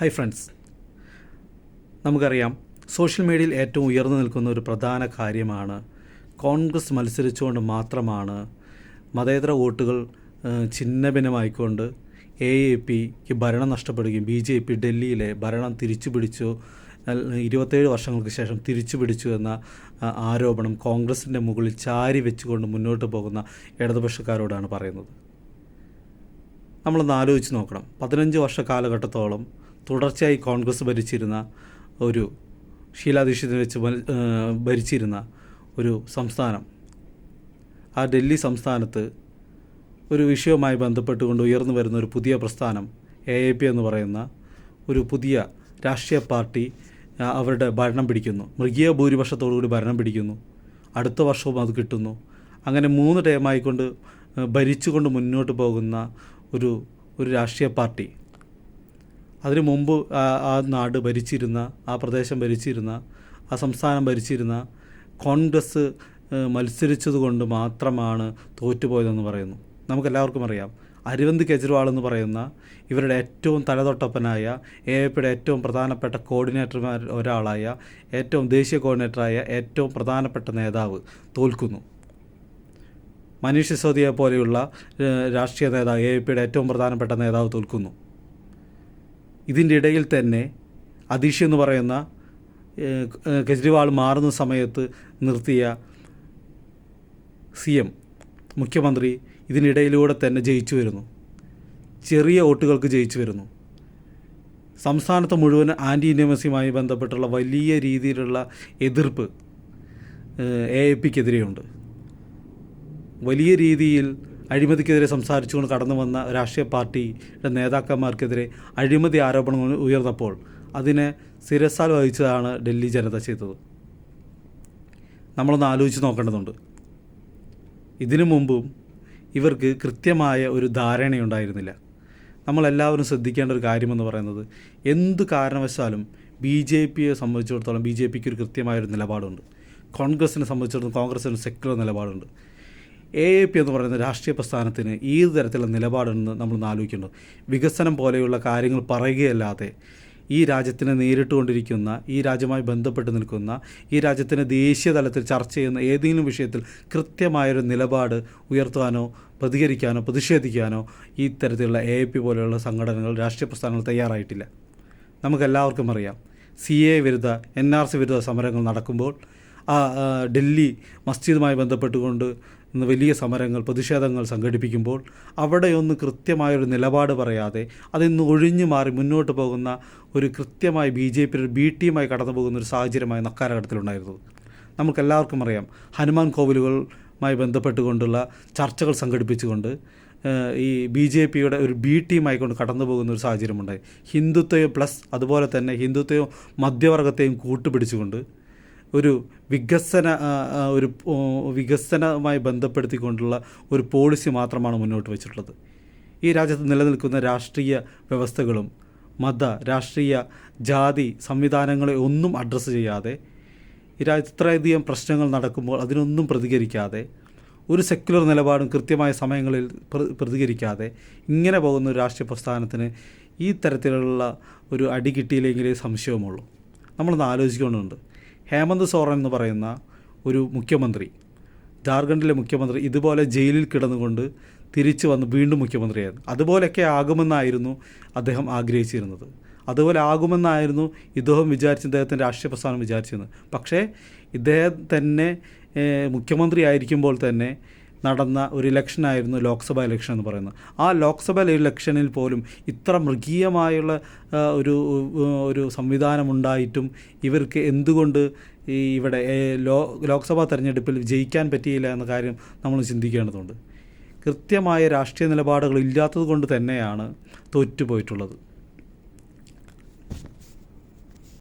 Hi friends നമുക്കറിയാം social മീഡിയയിൽ ഏറ്റവും ഉയർന്നു നിൽക്കുന്ന ഒരു പ്രധാന കാര്യമാണ് കോൺഗ്രസ് മത്സരിച്ചുകൊണ്ട് മാത്രമാണ് മതേതര വോട്ടുകൾ ഛിന്നഭിന്നമായിക്കൊണ്ട് എ എ പിക്ക് ഭരണം നഷ്ടപ്പെടുകയും ബി ജെ പി ഡൽഹിയിലെ ഭരണം തിരിച്ചു പിടിച്ചു ഇരുപത്തേഴ് വർഷങ്ങൾക്ക് ശേഷം തിരിച്ചു പിടിച്ചു എന്ന ആരോപണം കോൺഗ്രസിന്റെ മുകളിൽ ചാരി വെച്ചുകൊണ്ട് മുന്നോട്ട് പോകുന്ന ഇടതുപക്ഷക്കാരോടാണ് പറയുന്നത്. നമ്മളൊന്ന് ആലോചിച്ച് നോക്കണം. പതിനഞ്ച് വർഷ കാലഘട്ടത്തോളം തുടർച്ചയായി കോൺഗ്രസ് ഭരിച്ചിരുന്ന ഒരു ഷീലാ വെച്ച് ഭരിച്ചിരുന്ന ഒരു സംസ്ഥാനം. ആ ഡൽഹി സംസ്ഥാനത്ത് ഒരു വിഷയവുമായി ബന്ധപ്പെട്ടുകൊണ്ട് ഉയർന്നു വരുന്ന ഒരു പുതിയ പ്രസ്ഥാനം എ എ പി എന്ന് പറയുന്ന ഒരു പുതിയ രാഷ്ട്രീയ പാർട്ടി അവരുടെ ഭരണം പിടിക്കുന്നു. മൃഗീയ ഭൂരിപക്ഷത്തോടുകൂടി ഭരണം പിടിക്കുന്നു. അടുത്ത വർഷവും അത് കിട്ടുന്നു. അങ്ങനെ മൂന്ന് ടൈമായിക്കൊണ്ട് ഭരിച്ചുകൊണ്ട് മുന്നോട്ട് പോകുന്ന ഒരു ഒരു രാഷ്ട്രീയ പാർട്ടി. അതിനു മുമ്പ് ആ നാട് ഭരിച്ചിരുന്ന ആ പ്രദേശം ഭരിച്ചിരുന്ന ആ സംസ്ഥാനം ഭരിച്ചിരുന്ന കോൺഗ്രസ് മത്സരിച്ചതുകൊണ്ട് മാത്രമാണ് തോറ്റുപോയതെന്ന് പറയുന്നു. നമുക്കെല്ലാവർക്കും അറിയാം. അരവിന്ദ് കെജ്രിവാൾ എന്ന് പറയുന്ന ഇവരുടെ ഏറ്റവും തലതൊട്ടപ്പനായ എ പിയുടെ ഏറ്റവും പ്രധാനപ്പെട്ട കോർഡിനേറ്റർമാർ ഒരാളായ ഏറ്റവും ദേശീയ കോർഡിനേറ്ററായ ഏറ്റവും പ്രധാനപ്പെട്ട നേതാവ് തോൽക്കുന്നു. മനീഷ് സിസോദിയെ പോലെയുള്ള രാഷ്ട്രീയ നേതാവ് എ പിയുടെ ഏറ്റവും പ്രധാനപ്പെട്ട നേതാവ് തോൽക്കുന്നു. ഇതിന്റെ ഇടയിൽ തന്നെ അതീഷ് എന്ന് പറയുന്ന കെജ്രിവാൾ മാറുന്ന സമയത്ത് നിർത്തിയ സി എം മുഖ്യമന്ത്രി ഇതിനിടയിലൂടെ തന്നെ ജയിച്ചു വരുന്നു. ചെറിയ വോട്ടുകൾക്ക് ജയിച്ചു വരുന്നു. സംസ്ഥാനത്ത് മുഴുവൻ ആന്റി ഇൻഡമസിയുമായി ബന്ധപ്പെട്ടുള്ള വലിയ രീതിയിലുള്ള എതിർപ്പ് എ എ പിക്കെതിരെയുണ്ട്. വലിയ രീതിയിൽ അഴിമതിക്കെതിരെ സംസാരിച്ചുകൊണ്ട് കടന്നു വന്ന രാഷ്ട്രീയ പാർട്ടിയുടെ നേതാക്കന്മാർക്കെതിരെ അഴിമതി ആരോപണങ്ങൾ ഉയർന്നപ്പോൾ അതിനെ സിരസാൽ വഹിച്ചതാണ് ഡൽഹി ജനത ചെയ്തത്. നമ്മളൊന്ന് ആലോചിച്ച് നോക്കേണ്ടതുണ്ട്. ഇതിനു മുമ്പും ഇവർക്ക് കൃത്യമായ ഒരു ധാരണയുണ്ടായിരുന്നില്ല. നമ്മളെല്ലാവരും ശ്രദ്ധിക്കേണ്ട ഒരു കാര്യമെന്ന് പറയുന്നത് എന്ത് കാരണവശാലും ബി ജെ പിയെ സംബന്ധിച്ചിടത്തോളം ബി ജെ പിക്ക് ഒരു കൃത്യമായൊരു നിലപാടുണ്ട്. കോൺഗ്രസിനെ സംബന്ധിച്ചിടത്തോളം കോൺഗ്രസിന് സെക്യുലർ നിലപാടുണ്ട്. എ എ പി എന്ന് പറയുന്ന രാഷ്ട്രീയ പ്രസ്ഥാനത്തിന് ഏത് തരത്തിലുള്ള നിലപാടുണ്ടെന്ന് നമ്മൾ ആലോചിക്കേണ്ടത്. വികസനം പോലെയുള്ള കാര്യങ്ങൾ പറയുകയല്ലാതെ ഈ രാജ്യത്തിനെ നേരിട്ടുകൊണ്ടിരിക്കുന്ന ഈ രാജ്യവുമായി ബന്ധപ്പെട്ട് നിൽക്കുന്ന ഈ രാജ്യത്തിന് ദേശീയ തലത്തിൽ ചർച്ച ചെയ്യുന്ന ഏതെങ്കിലും വിഷയത്തിൽ കൃത്യമായൊരു നിലപാട് ഉയർത്താനോ പ്രതികരിക്കാനോ പ്രതിഷേധിക്കാനോ ഈ തരത്തിലുള്ള എ പി പോലെയുള്ള സംഘടനകൾ രാഷ്ട്രീയ പ്രസ്ഥാനങ്ങൾ തയ്യാറായിട്ടില്ല. നമുക്കെല്ലാവർക്കും അറിയാം സി എ വിരുദ്ധ എൻ ആർ സി വിരുദ്ധ സമരങ്ങൾ നടക്കുമ്പോൾ ഡൽഹി മസ്ജിദുമായി ബന്ധപ്പെട്ടുകൊണ്ട് ഇന്ന് വലിയ സമരങ്ങൾ പ്രതിഷേധങ്ങൾ സംഘടിപ്പിക്കുമ്പോൾ അവിടെയൊന്ന് കൃത്യമായൊരു നിലപാട് പറയാതെ അതിന്ന് ഒഴിഞ്ഞു മാറി മുന്നോട്ട് പോകുന്ന ഒരു കൃത്യമായ ബി ജെ പി ബി ടീമായി കടന്നു പോകുന്ന ഒരു സാഹചര്യമായി നക്കാലഘട്ടത്തിലുണ്ടായിരുന്നത് നമുക്കെല്ലാവർക്കും അറിയാം ഹനുമാൻ കോവിലുകളുമായി ബന്ധപ്പെട്ടുകൊണ്ടുള്ള ചർച്ചകൾ സംഘടിപ്പിച്ചുകൊണ്ട് ഈ ബി ജെ പിയുടെ ഒരു ബി ടീമായിക്കൊണ്ട് കടന്നു പോകുന്ന ഒരു സാഹചര്യമുണ്ടായി. ഹിന്ദുത്വയും പ്ലസ് അതുപോലെ തന്നെ ഹിന്ദുത്വയും മധ്യവർഗത്തെയും കൂട്ടുപിടിച്ചുകൊണ്ട് ഒരു വികസന ഒരു വികസനവുമായി ബന്ധപ്പെടുത്തിക്കൊണ്ടുള്ള ഒരു പോളിസി മാത്രമാണ് മുന്നോട്ട് വെച്ചിട്ടുള്ളത്. ഈ രാജ്യത്ത് നിലനിൽക്കുന്ന രാഷ്ട്രീയ വ്യവസ്ഥകളും മത രാഷ്ട്രീയ ജാതി സംവിധാനങ്ങളെ ഒന്നും അഡ്രസ്സ് ചെയ്യാതെ ഈ രാജ്യത്ത് ഇത്രയധികം പ്രശ്നങ്ങൾ നടക്കുമ്പോൾ അതിനൊന്നും പ്രതികരിക്കാതെ ഒരു സെക്യുലർ നിലപാടും കൃത്യമായ സമയങ്ങളിൽ പ്രതികരിക്കാതെ ഇങ്ങനെ പോകുന്ന ഒരു രാഷ്ട്രീയ പ്രസ്ഥാനത്തിന് ഈ തരത്തിലുള്ള ഒരു അടി കിട്ടിയില്ലെങ്കിലേ സംശയവുമുള്ളൂ. നമ്മളൊന്ന് ആലോചിക്കേണ്ടതുണ്ട് ഹേമന്ത് സോറൻ എന്ന് പറയുന്ന ഒരു മുഖ്യമന്ത്രി ജാർഖണ്ഡിലെ മുഖ്യമന്ത്രി ഇതുപോലെ ജയിലിൽ കിടന്നുകൊണ്ട് തിരിച്ചു വന്ന് വീണ്ടും മുഖ്യമന്ത്രിയായിരുന്നു. അതുപോലെയൊക്കെ ആകുമെന്നായിരുന്നു അദ്ദേഹം ആഗ്രഹിച്ചിരുന്നത്. അതുപോലെ ആകുമെന്നായിരുന്നു ഇദ്ദേഹം വിചാരിച്ച ഇദ്ദേഹത്തിന്റെ രാഷ്ട്രീയ പ്രസ്ഥാനം വിചാരിച്ചിരുന്നത്. പക്ഷേ ഇദ്ദേഹം തന്നെ മുഖ്യമന്ത്രി ആയിരിക്കുമ്പോൾ തന്നെ നടന്ന ഒരു ഇലക്ഷനായിരുന്നു ലോക്സഭാ ഇലക്ഷൻ എന്ന് പറയുന്നത്. ആ ലോക്സഭാ ഇലക്ഷനിൽ പോലും ഇത്ര മൃഗീയമായുള്ള ഒരു ഒരു സംവിധാനമുണ്ടായിട്ടും ഇവർക്ക് എന്തുകൊണ്ട് ഈ ഇവിടെ ലോ ലോക്സഭാ തെരഞ്ഞെടുപ്പിൽ ജയിക്കാൻ പറ്റിയില്ല എന്ന കാര്യം നമ്മൾ ചിന്തിക്കേണ്ടതുണ്ട്. കൃത്യമായ രാഷ്ട്രീയ നിലപാടുകൾ ഇല്ലാത്തത് കൊണ്ട് തന്നെയാണ് തോറ്റുപോയിട്ടുള്ളത്.